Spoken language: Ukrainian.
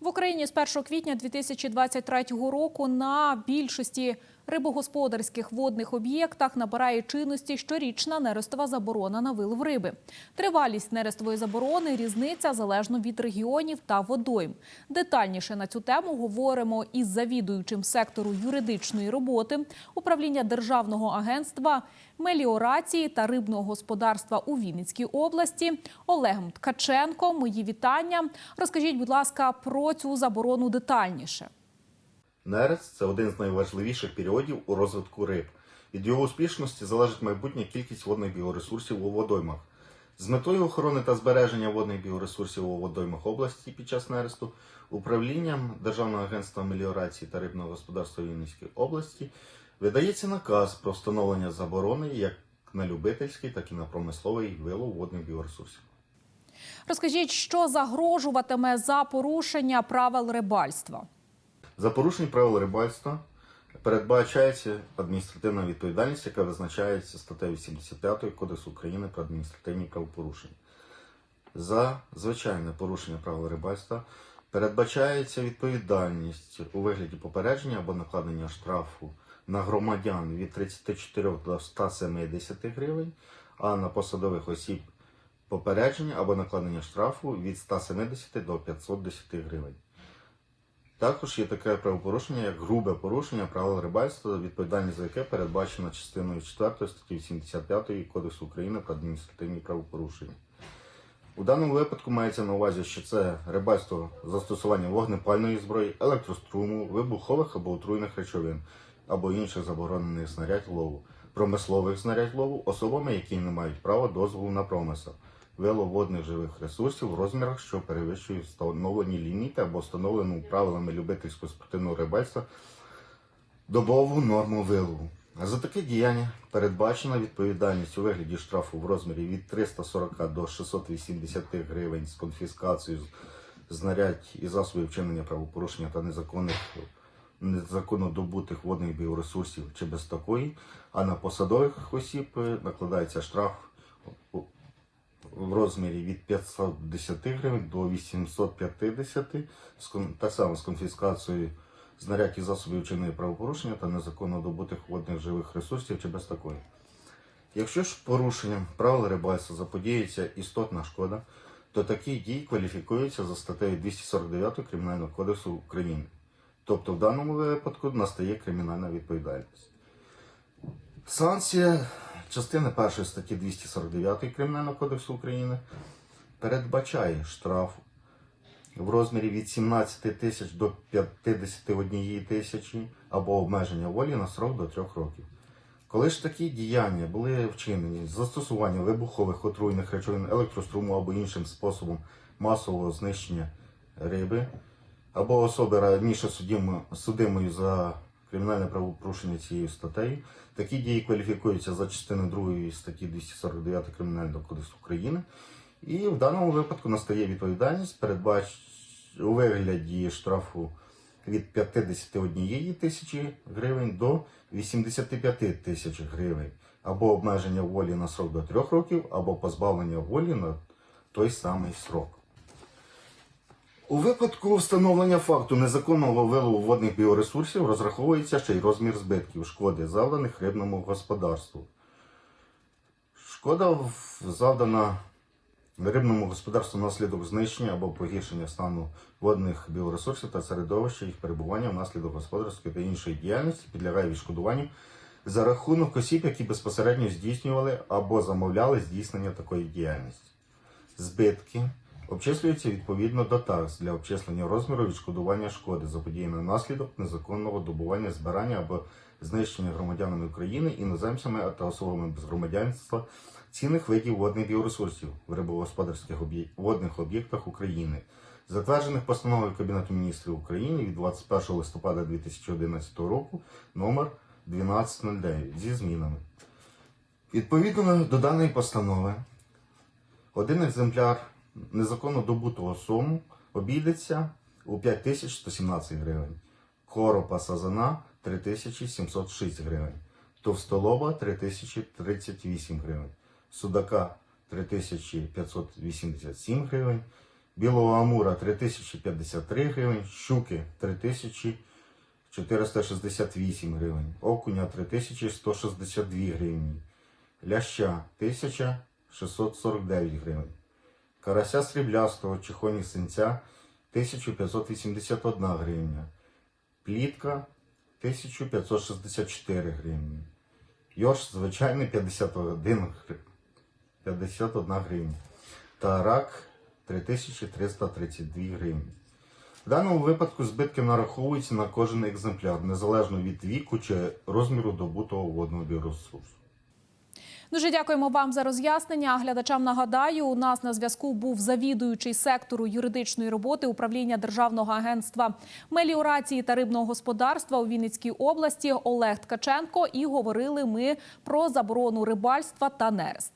В Україні з 1 квітня 2023 року на більшості рибогосподарських водних об'єктах набирає чинності щорічна нерестова заборона на вилов риби. Тривалість нерестової заборони різниця залежно від регіонів та водойм. Детальніше на цю тему говоримо із завідуючим сектору юридичної роботи управління Державного агентства меліорації та рибного господарства у Вінницькій області Олегом Ткаченко. Мої вітання. Розкажіть, будь ласка, про цю заборону детальніше. Нерест це один з найважливіших періодів у розвитку риб. Від його успішності залежить майбутня кількість водних біоресурсів у водоймах. З метою охорони та збереження водних біоресурсів у водоймах області під час нересту управлінням Державного агентства меліорації та рибного господарства Вінницької області видається наказ про встановлення заборони як на любительський, так і на промисловий вилов водних біоресурсів. Розкажіть, що загрожуватиме за порушення правил рибальства? За порушення правил рибальства передбачається адміністративна відповідальність, яка визначається статтею 85 Кодексу України про адміністративні правопорушення. За звичайне порушення правил рибальства передбачається відповідальність у вигляді попередження або накладення штрафу на громадян від 34 до 170 гривень, а на посадових осіб попередження або накладення штрафу від 170 до 510 гривень. Також є таке правопорушення, як грубе порушення правил рибальства, відповідальність за яке передбачена частиною 4 статті 75 Кодексу України про адміністративні правопорушення. У даному випадку мається на увазі, що це рибальство з застосуванням вогнепальної зброї, електроструму, вибухових або отруйних речовин або інших заборонених знарядь лову, промислових знарядь лову особами, які не мають права дозволу на промисел, вилов водних живих ресурсів в розмірах, що перевищують встановлені ліміти або встановлену правилами любительського спортивного рибальства добову норму вилову. За таке діяння передбачена відповідальність у вигляді штрафу в розмірі від 340 до 680 гривень з конфіскацією знарядь і засобів вчинення правопорушення та незаконних незаконно добутих водних біоресурсів чи без такої, а на посадових осіб е, накладається штраф в розмірі від 510 гривень до 850, з кон- так само з конфіскацією знарядь і засобів вчинення правопорушення та незаконно добутих водних живих ресурсів чи без такої. Якщо ж порушенням правил рибальства заподіється істотна шкода, то такі дії кваліфікуються за статтею 249 Кримінального кодексу України. Тобто в даному випадку настає кримінальна відповідальність. Санкція частини 1 статті 249 Кримінального кодексу України передбачає штраф в розмірі від 17 тисяч до 51 тисячі або обмеження волі на срок до 3 років. Коли ж такі діяння були вчинені з застосуванням вибухових отруйних речовин електроструму або іншим способом масового знищення риби, або особи раніше судимо- судимої за кримінальне правопорушення цією статтею, такі дії кваліфікуються за частиною 2 статті 249 Кримінального кодексу України. І в даному випадку настає відповідальність передбач у вигляді штрафу від 51 тисячі гривень до 85 тисяч гривень, або обмеження волі на срок до 3 років, або позбавлення волі на той самий срок. У випадку встановлення факту незаконного вилову водних біоресурсів розраховується ще й розмір збитків шкоди, завданих рибному господарству. Шкода завдана рибному господарству внаслідок знищення або погіршення стану водних біоресурсів та середовища їх перебування внаслідок господарської та іншої діяльності підлягає відшкодуванню за рахунок осіб, які безпосередньо здійснювали або замовляли здійснення такої діяльності. Збитки обчислюються відповідно до такс для обчислення розміру відшкодування шкоди, заподіяної внаслідок незаконного добування, збирання або знищення громадянами України, іноземцями та особами без громадянства цінних видів водних біоресурсів в рибогосподарських об'є- водних об'єктах України, затверджених постановою Кабінету міністрів України від 21 листопада 2011 року номер 1209 зі змінами. Відповідно до даної постанови, один екземпляр незаконно добутого сому обійдеться у 5117 гривень, коропа сазана 3706 гривень, товстолоба 3038 гривень, судака 3587 гривень, білого амура 3053 гривень, щуки 3468 гривень, окуня 3162 гривні, ляща 1649 гривень, карася сріблястого чихоні синця 1581 гривня, плітка 1564 гривні. Йорш звичайний 51, 51 гривня. Та рак 3332 гривні. В даному випадку збитки нараховуються на кожен екземпляр, незалежно від віку чи розміру добутого водного біоресурсу. Дуже дякуємо вам за роз'яснення. Глядачам нагадаю, у нас на зв'язку був завідуючий сектору юридичної роботи управління Державного агентства меліорації та рибного господарства у Вінницькій області Олег Ткаченко. І говорили ми про заборону рибальства та нерест.